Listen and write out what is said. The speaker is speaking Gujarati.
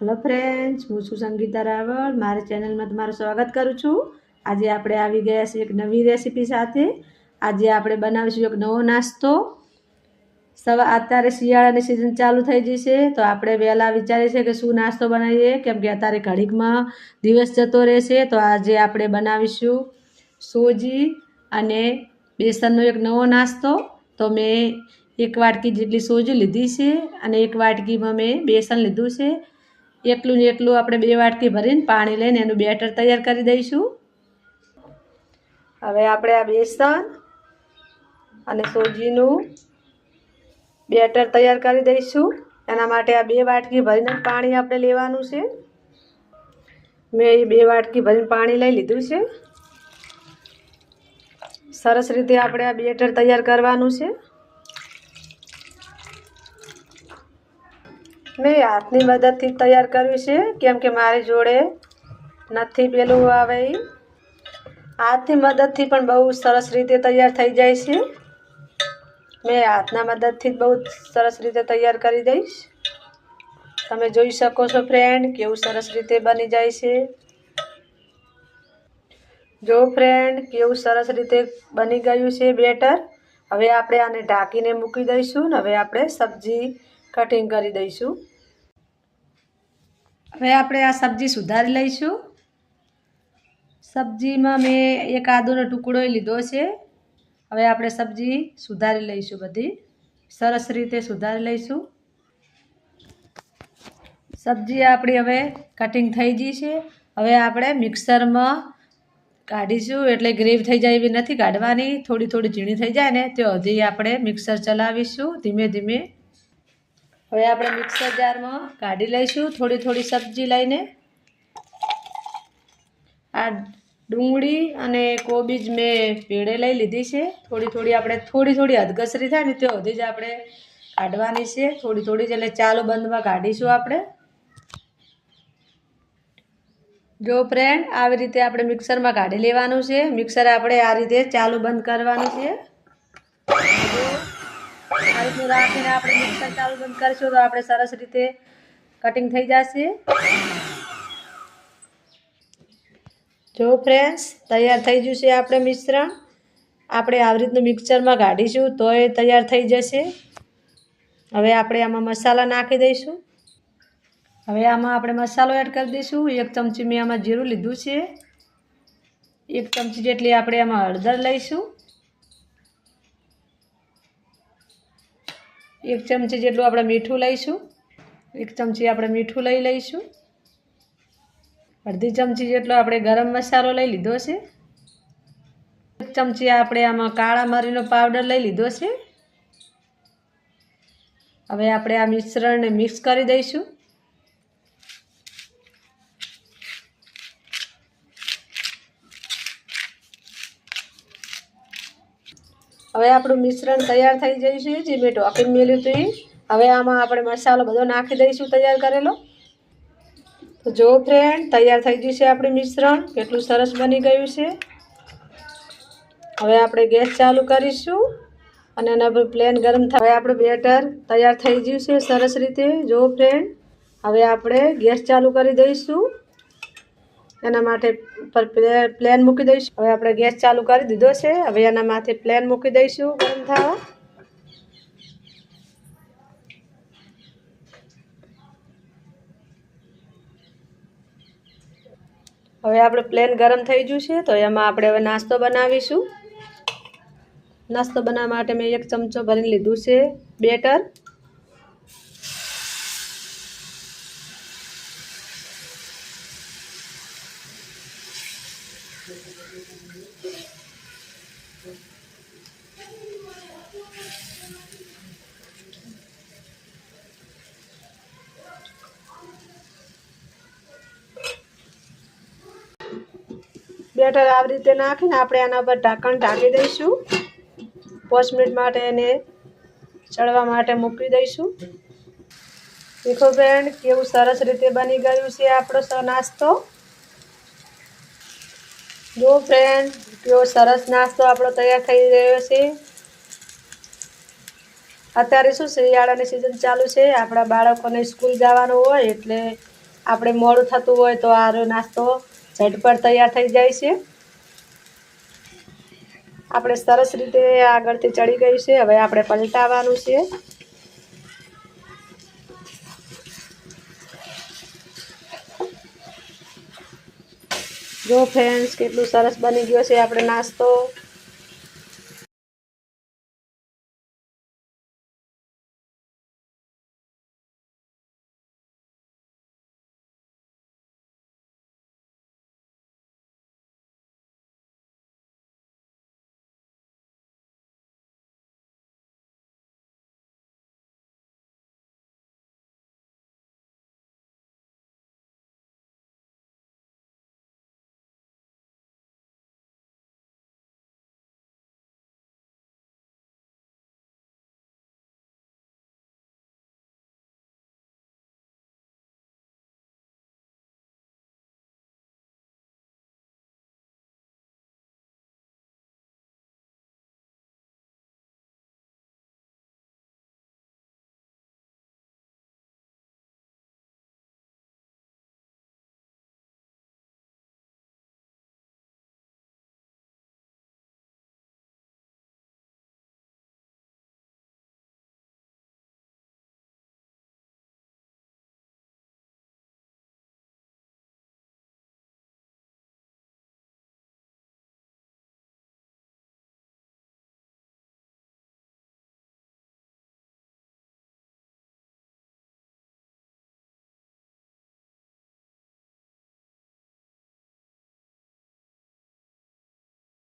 હેલો ફ્રેન્ડ્સ હું છું સંગીતા રાવળ. મારી ચેનલમાં તમારું સ્વાગત કરું છું. આજે આપણે આવી ગયા છીએ એક નવી રેસીપી સાથે. આજે આપણે બનાવીશું એક નવો નાસ્તો. સવા અત્યારે શિયાળાની સિઝન ચાલુ થઈ જશે તો આપણે વહેલા વિચારીએ છીએ કે શું નાસ્તો બનાવીએ? કેમ કે અત્યારે ઘડીકમાં દિવસ જતો રહેશે, તો આજે આપણે બનાવીશું સોજી અને બેસનનો એક નવો નાસ્તો. તો મેં એક વાટકી જેટલી સોજી લીધી છે અને એક વાટકીમાં મેં બેસન લીધું છે. એટલું ને એટલું આપણે બે વાટકી ભરીને પાણી લઈને એનું બેટર તૈયાર કરી દઈશું. હવે આપણે આ બેસન અને સોજીનું બેટર તૈયાર કરી દઈશું. એના માટે આ બે વાટકી ભરીને પાણી આપણે લેવાનું છે. મેં એ બે વાટકી ભરીને પાણી લઈ લીધું છે. સરસ રીતે આપણે આ બેટર તૈયાર કરવાનું છે. મેં હાથની મદદથી તૈયાર કર્યું છે. કેમ કે મારી જોડે નથી પેલું આવે એ હાથની મદદથી પણ બહુ સરસ રીતે તૈયાર થઈ જાય છે. મેં હાથના મદદથી બહુ સરસ રીતે તૈયાર કરી દઈશ. તમે જોઈ શકો છો ફ્રેન્ડ કેવું સરસ રીતે બની જાય છે. જો ફ્રેન્ડ કેવું સરસ રીતે બની ગયું છે બેટર હવે આપણે આને ઢાંકીને મૂકી દઈશું ને હવે આપણે સબ્જી કટિંગ કરી દઈશું. હવે આપણે આ સબ્જી સુધારી લઈશું. સબ્જીમાં મેં એક આદુનો ટુકડો લીધો છે. હવે આપણે સબ્જી સુધારી લઈશું બધી. સરસ રીતે સુધારી લઈશું. સબ્જી આપણી હવે કટિંગ થઈ ગઈ છે. હવે આપણે મિક્સરમાં કાઢીશું. એટલે ગ્રેવ થઈ જાય એવી નથી. કાઢવાની થોડી થોડી ઝીણી થઈ જાય ને, તે હજી આપણે મિક્સર ચલાવીશું ધીમે ધીમે. હવે આપણે મિક્સર જારમાં કાઢી લઈશું, થોડી થોડી સબ્જી લઈને. આ ડુંગળી અને કોબીજ મેં પીળે લઈ લીધી છે. થોડી થોડી આપણે થોડી થોડી હદગસરી થાય ને તે હજી જ આપણે કાઢવાની છે. થોડી થોડી જ, એટલે ચાલુ બંધમાં કાઢીશું આપણે. જો ફ્રેન્ડ આવી રીતે આપણે મિક્સરમાં કાઢી લેવાનું છે. મિક્સર આપણે આ રીતે ચાલુ બંધ કરવાનું છે. આ રાખીને આપણે મિક્સર ચાલુ બંધ કરીશું તો આપણે સરસ રીતે કટિંગ થઈ જશે. જો ફ્રેન્ડ્સ તૈયાર થઈ ગયું છે આપણે મિશ્રણ. આપણે આવી રીતનું મિક્સરમાં કાઢીશું તો એ તૈયાર થઈ જશે. હવે આપણે આમાં મસાલા નાખી દઈશું. હવે આમાં આપણે મસાલો એડ કરી દઈશું. એક ચમચી મેં આમાં જીરું લીધું છે. એક ચમચી જેટલી આપણે આમાં હળદર લઈશું. એક ચમચી જેટલું આપણે મીઠું લઈશું. એક ચમચી આપણે મીઠું લઈ લઈશું. અડધી ચમચી જેટલો આપણે ગરમ મસાલો લઈ લીધો છે. એક ચમચી આપણે આમાં કાળા મરીનો પાવડર લઈ લીધો છે. હવે આપણે આ મિશ્રણને મિક્સ કરી દઈશું. હવે આપણું મિશ્રણ તૈયાર થઈ જાય છે જે મેં ઢોકીને મેલ્યું હતું હવે આમાં આપણે મસાલો બધો નાખી દઈશું તૈયાર કરેલો. તો જો ફ્રેન્ડ તૈયાર થઈ ગયું છે આપણું મિશ્રણ. કેટલું સરસ બની ગયું છે. હવે આપણે ગેસ ચાલુ કરીશું અને એના પર પ્લેન ગરમ થાય હવે આપણું બેટર તૈયાર થઈ ગયું છે સરસ રીતે. જો ફ્રેન્ડ હવે આપણે ગેસ ચાલુ કરી દઈશું. એના માટે પર પ્લેન મૂકી દઈશું. હવે આપણે ગેસ ચાલુ કરી દીધો છે. હવે એના માથે પ્લેન મૂકી દઈશું. ગરમ થવા. હવે આપણે પ્લેન ગરમ થઈ ગયું છે, તો એમાં આપણે હવે નાસ્તો બનાવીશું. નાસ્તો બનાવવા માટે મેં એક ચમચો ભરીને લીધું છે બેટર. બેટર આવી રીતે નાખીને આપણે આના પર ઢાંકણ ઢાંકી દઈશું. પાંચ મિનિટ માટે એને ચડવા માટે મૂકી દઈશું. દેખો બેન કેવું સરસ રીતે બની ગયું છે આપણો નાસ્તો. જો ફ્રેન્ડ કેવો સરસ નાસ્તો આપણો તૈયાર થઈ રહ્યો છે. અત્યારે શું શિયાળાની સિઝન ચાલુ છે? આપણા બાળકોને સ્કૂલ જવાનું હોય એટલે આપણે મોડું થતું હોય તો આરો નાસ્તો ઝટપટ તૈયાર થઈ જાય છે. આપણે સરસ રીતે આગળથી ચડી ગઈ છે. હવે આપણે પલટાવવાનું છે. જો ફ્રેન્ડ્સ કેટલું સરસ બની ગયો છે આપણે નાસ્તો.